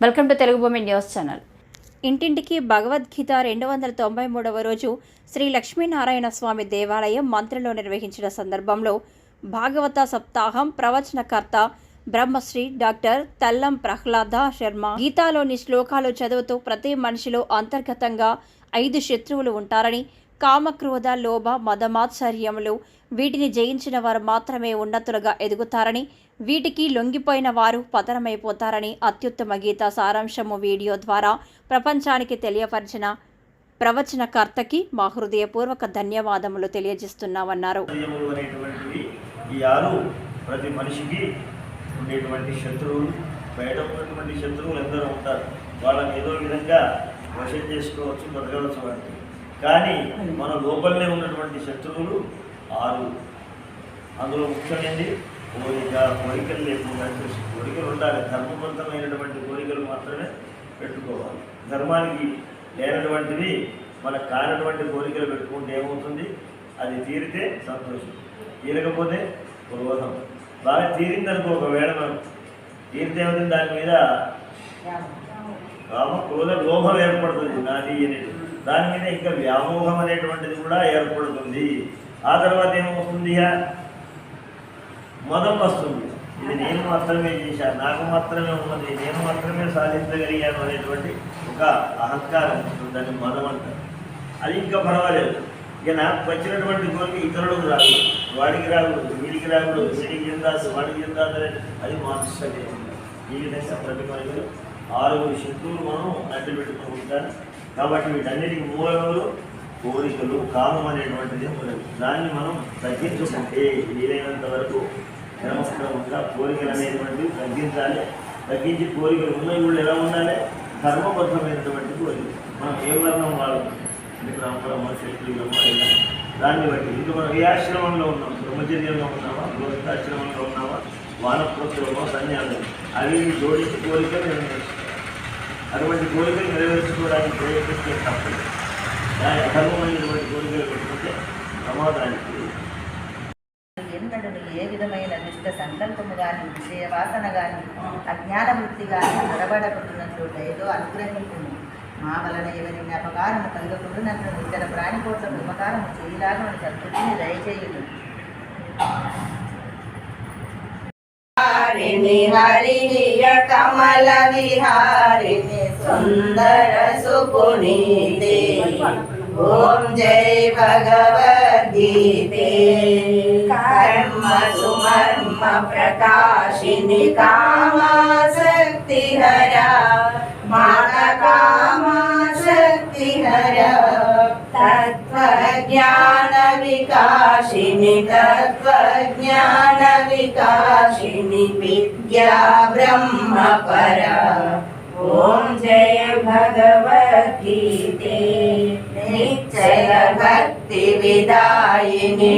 Welcome to Telugu భూమి news channel ఇంటింటికి భగవద్గీత రెండు వందల తొంభై మూడవ రోజు శ్రీ లక్ష్మీనారాయణ స్వామి దేవాలయం మంత్రిలో నిర్వహించిన సందర్భంలో భాగవత సప్తాహం ప్రవచనకర్త బ్రహ్మశ్రీ డాక్టర్ తల్లం ప్రహ్లాద శర్మ గీతాలోని శ్లోకాలు చదువుతూ ప్రతి మనిషిలో అంతర్గతంగా ఐదు శత్రువులు ఉంటారని కామక్రోధ లోభ మదమాత్సర్యములు వీటిని జయించిన వారు మాత్రమే ఉన్నతులుగా ఎదుగుతారని వీటికి లొంగిపోయిన వారు పతనమైపోతారని అత్యుత్తమ గీత సారాంశము వీడియో ద్వారా ప్రపంచానికి తెలియపరిచిన ప్రవచనకర్తకి మా హృదయపూర్వక ధన్యవాదములు తెలియజేస్తున్నామన్నారు. ఈ ఆరు ప్రతి మనిషికి ఉండేటువంటి శత్రువులు బయట ఉన్నటువంటి శత్రువులు ఎందరో ఉంటారు. వాళ్ళని ఏదో విధంగా వశం చేసుకోవచ్చు బతకవచ్చు వాటికి కానీ మన లోపలనే ఉన్నటువంటి శత్రువులు ఆరు. అందులో ముఖ్యమైనది కోరిక కోరికలు లేకుండా చేసి కోరికలు ఉండాలి. ధర్మబద్ధమైనటువంటి కోరికలు మాత్రమే పెట్టుకోవాలి. ధర్మానికి లేనటువంటివి మనకు కానటువంటి కోరికలు పెట్టుకుంటే ఏమవుతుంది? అది తీరితే సంతోషం. తీరకపోతే క్రోధం బాగా తీరిందనుకో ఒకవేళ మనం తీరితే ఏమవుతుంది? దాని మీద కామ క్రోధ లోభం ఏర్పడుతుంది. నాది అనేది. దాని మీద ఇంకా వ్యామోహం అనేటువంటిది కూడా ఏర్పడుతుంది. ఆ తర్వాత ఏమవుతుంది ఇక? మదం వస్తుంది. ఇది నేను మాత్రమే చేశాను నాకు మాత్రమే ఉన్నది నేను మాత్రమే సాధించగలిగాను అనేటువంటి ఒక అహంకారం ఉంటుంది దాన్ని మదం అంటారు. అది ఇంకా పర్వాలేదు. ఇక నాకు వచ్చినటువంటి కోరిక ఇతరులకు రాదు. వాడికి రాకూడదు వీడికి రాకూడదు వీడికి చెందాదు వాడికి చెందాదు అది మానసిక ఈ విధంగా ప్రతి మనకి ఆరుగురు శత్రువులు మనం అడ్డు పెట్టుకుంటాను కాబట్టి వీటన్నిటికి మూలములు కోరికలు కామం అనేటువంటిది మూలం దాన్ని మనం తగ్గించుకుంటే వీలైనంత వరకు క్రమక్రమంగా కోరికలు అనేటువంటివి తగ్గించాలి. తగ్గించి కోరికలు ఉన్నవి కూడా ఎలా ఉండాలి? ధర్మబద్ధమైనటువంటి కోరికలు. మనం ఏ వర్ణం వాళ్ళు బ్రాహ్మణమో క్షత్రియులమో అయినా దాన్ని బట్టి ఇంకా మనం ఏ ఆశ్రమంలో ఉన్నాం. బ్రహ్మచర్యంలో ఉన్నామా? గృహస్థాశ్రమంలో ఉన్నామా? వానప్రస్తులమో సన్యాసం అవి జోడించి కోరికలు నిర్ణయించాలి అటువంటి కోరికలు నెరవేర్చుకోవడానికి ప్రయత్నిస్తే తప్పదు. దాని అధర్మమైనటువంటి కోరికలు పెట్టుకుంటే ప్రమాదానికి ఎందడును ఏ విధమైన దుష్ట సంకల్పము గాని విషయ వాసన గాని అజ్ఞాన వృత్తి గాని నిలబడకుంటున్నట్లు ఏదో అనుగ్రహించును మా వలన ఎవరిని అపకారం కలుగకుండానట్లు ఇతర ప్రాణికోట్లకు ఉపకారం చేయలాగా సత్పుతిని దయచేయుడు హరిణి హరిణియ కమల విహారిణి సుందర సుపునీతే ఓం జై భగవద్గీతే కర్మ సుమర్మ ప్రకాశిని కామాసక్తి హర తత్వజ్ఞాన వికాశిని తత్వజ్ఞాన వికాశిని విద్యా బ్రహ్మ పర ఓం జయ భగవద్గీతే నిశ్చయ భక్తి విదాయిని